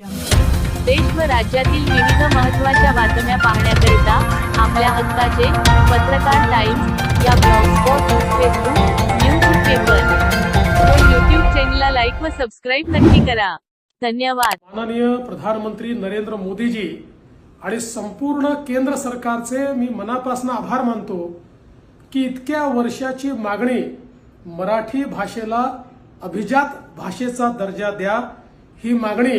देश व राज्यातील विविध महत्त्वाच्या बातम्या पाहण्याकरिता आपल्या हक्काचे पत्रकार टाइम्स या ब्लॉगस्पॉट फेसबुक न्यूज पेपर. व यूट्यूब चॅनलला लाईक व सबस्क्राईब नक्की करा. धन्यवाद. माननीय प्रधानमंत्री नरेंद्र मोदीजी आणि संपूर्ण केंद्र सरकारचे मी मनापासून आभार मानतो की इतक्या वर्षाची मागणी मराठी भाषेला अभिजात भाषेचा दर्जा द्या. ही मागणी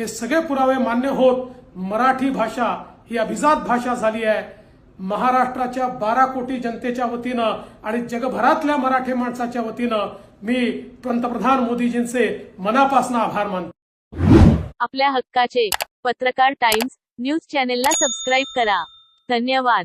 हे सगळे पुरावे मान्य होत मराठी भाषा ही अभिजात भाषा झाली आहे. महाराष्ट्राच्या बारा कोटी जनतेच्या वतीनं आणि जगभरातल्या मराठी माणसाच्या वतीनं मी पंतप्रधान मोदीजींचे मनापासून आभार मानतो. आपल्या हक्काचे पत्रकार टाइम्स न्यूज चॅनेलला सबस्क्राईब करा. धन्यवाद.